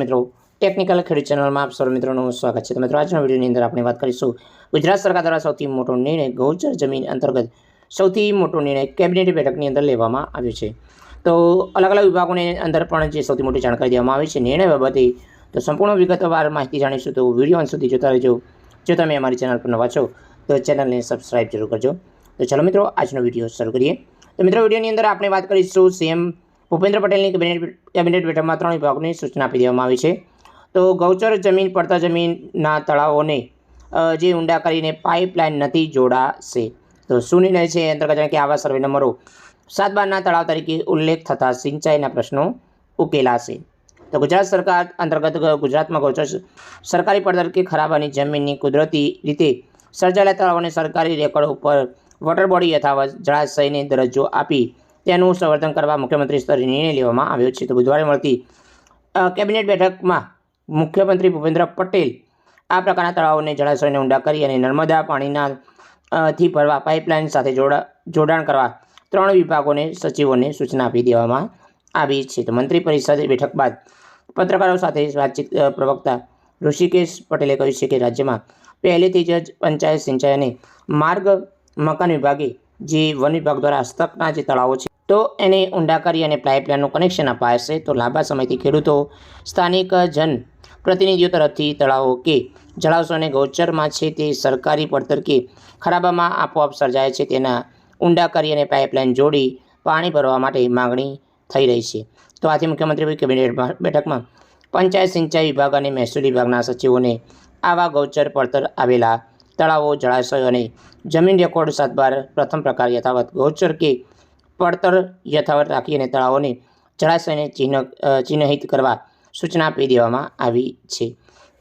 મિત્રો ટેકનિકલ ખેડૂત ચેનલમાં આપ સૌ મિત્રોનું સ્વાગત છે. તો મિત્રો, આજના વિડીયોની અંદર આપણે વાત કરીશું ગુજરાત સરકાર દ્વારા સૌથી મોટો નિર્ણય ગૌચર જમીન અંતર્ગત સૌથી મોટો નિર્ણય કેબિનેટ બેઠકની અંદર લેવામાં આવ્યો છે. તો અલગ અલગ વિભાગોની અંદર પણ જે સૌથી મોટી જાણકારી દેવામાં આવી છે નિર્ણય બાબતે, તો સંપૂર્ણ વિગતવાર માહિતી જાણીશું. તો વીડિયો અંત સુધી જોતા રહેજો. જો તમે અમારી ચેનલ પર નવા છો, તો ચેનલને સબસ્ક્રાઈબ જરૂર કરજો. તો ચાલો મિત્રો, આજનો વીડિયો શરૂ કરીએ. તો મિત્રો, વિડીયોની અંદર આપણે વાત કરીશું સીએમ ભૂપેન્દ્ર પટેલની કેબિનેટ કેબિનેટ બેઠકમાં ત્રણ વિભાગોની સૂચના આપી દેવામાં આવી છે. તો ગૌચર જમીન, પડતા જમીનના તળાવોને જે ઊંડા કરીને પાઇપલાઇન નથી, જોડાશે. તો શું નિર્ણય છે અંતર્ગત કે આવા સર્વે નંબરો સાત બારના તળાવ તરીકે ઉલ્લેખ થતા સિંચાઈના પ્રશ્નો ઉકેલાશે. તો ગુજરાત સરકાર અંતર્ગત ગુજરાતમાં ગૌચર સરકારી પડતર કે અને જમીનની કુદરતી રીતે સર્જાયેલા તળાવોને સરકારી રેકોર્ડ ઉપર વોટર બોડી યથાવત જળાશયને દરજ્જો આપી તેનું સંવર્ધન કરવા મુખ્યમંત્રી સ્તરે નિર્ણય લેવામાં આવ્યો છે. તો બુધવારે મળતી કેબિનેટ બેઠકમાં મુખ્યમંત્રી ભૂપેન્દ્ર પટેલ આ પ્રકારના તળાવોને જળાશયોને ઊંડા કરી અને નર્મદા પાણીના થી ભરવા પાઇપલાઇન સાથે જોડા, જોડાણ કરવા ત્રણ વિભાગોને સચિવોને સૂચના આપી દેવામાં આવી છે. તો મંત્રી પરિષદ બેઠક બાદ પત્રકારો સાથે વાતચીત પ્રવક્તા ઋષિકેશ પટેલે કહ્યું છે કે રાજ્યમાં પહેલેથી જ પંચાયત સિંચાઈ અને માર્ગ મકાન વિભાગે જે વન વિભાગ દ્વારા હસ્તકના જે તળાવો છે તો એને ઊંડા કરી અને પાઇપલાઇનનું કનેક્શન અપાશે તો લાંબા સમયથી ખેડૂતો સ્થાનિક જન પ્રતિનિધિઓ તરફથી તળાવો કે જળાશયોને ગૌચરમાં છે તે સરકારી પડતર કે ખરાબામાં આપોઆપ સર્જાય છે તેના ઊંડા કરી અને પાઇપલાઇન જોડી પાણી ભરવા માટે માગણી થઈ રહી છે. તો આથી મુખ્યમંત્રી કેબિનેટ બેઠકમાં પંચાયત સિંચાઈ વિભાગ અને મહેસૂલ વિભાગના સચિવોને આવા ગૌચર પડતર આવેલા તળાવો, જળાશયો અને જમીન રેકોર્ડ સાતબાર પ્રથમ પ્રકાર યથાવત ગૌચર કે પડતર યથાવત રાખી અને તળાવોને જળાશયને ચિહ્ન ચિહ્નહિત કરવા સૂચના આપી દેવામાં આવી છે.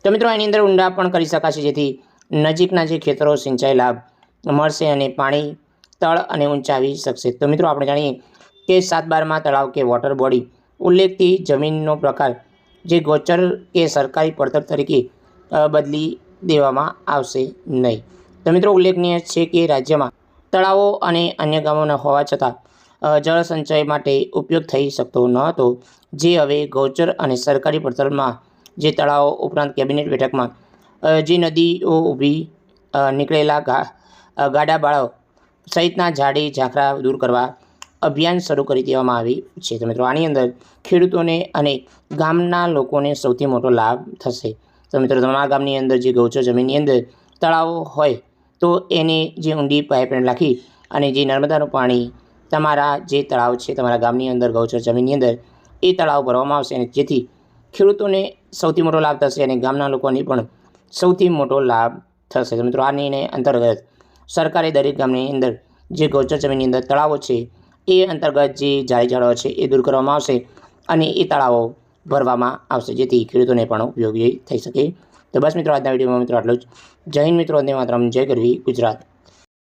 તો મિત્રો, એની અંદર ઊંડા પણ કરી શકાશે, જેથી નજીકના જે ખેતરો, સિંચાઈ લાભ મળશે અને પાણી તળ અને ઊંચાવી શકશે. તો મિત્રો, આપણે જાણીએ કે સાત બારમાં તળાવ કે વોટર બોડી ઉલ્લેખથી જમીનનો પ્રકાર જે ગોચર કે સરકારી પડતર તરીકે બદલી દેવામાં આવશે નહીં. તો મિત્રો, ઉલ્લેખનીય છે કે રાજ્યમાં તળાવો અને અન્ય ગામોના હોવા છતાં અ, જળ સંચય માટે ઉપયોગ થઈ શકતો ન હતો. જે હવે ગૌચર અને સરકારી પડતરમાં જે તળાવો ઉપરાંત કેબિનેટ બેઠકમાં જે નદીઓ ઊભી નીકળેલા ગાડા બાળો સહિતના ઝાડી ઝાંખરા દૂર કરવા અભિયાન શરૂ કરી દેવામાં આવી છે. તો મિત્રો આની અંદર ખેડૂતોને અને ગામના લોકોને સૌથી મોટો લાભ થશે. તો મિત્રો તમારા ગામની અંદર જે ગૌચર જમીનની અંદર તળાવો હોય તો એને જે ઊંડી પાઇપલાઇન રાખી અને જે નર્મદાનું પાણી તમારા જે તળાવ છે, તમારા ગામની અંદર, ગૌચર જમીનની અંદર, એ તળાવ ભરવામાં આવશે અને જેથી ખેડૂતોને સૌથી મોટો લાભ થશે અને ગામના લોકોને પણ સૌથી મોટો લાભ થશે. મિત્રો, આ નિર્ણય અંતર્ગત સરકારે દરેક ગામની અંદર જે ગૌચર જમીનની અંદર તળાવો છે, એ અંતર્ગત જે જાળી ઝાડો છે, એ દૂર કરવામાં આવશે અને એ તળાવો ભરવામાં આવશે, જેથી ખેડૂતોને પણ ઉપયોગી થઈ શકે. તો બસ મિત્રો, આજના વિડીયોમાં મિત્રો આટલું જ. જૈન મિત્રો, વંદે માત્ર જય કરવી ગુજરાત.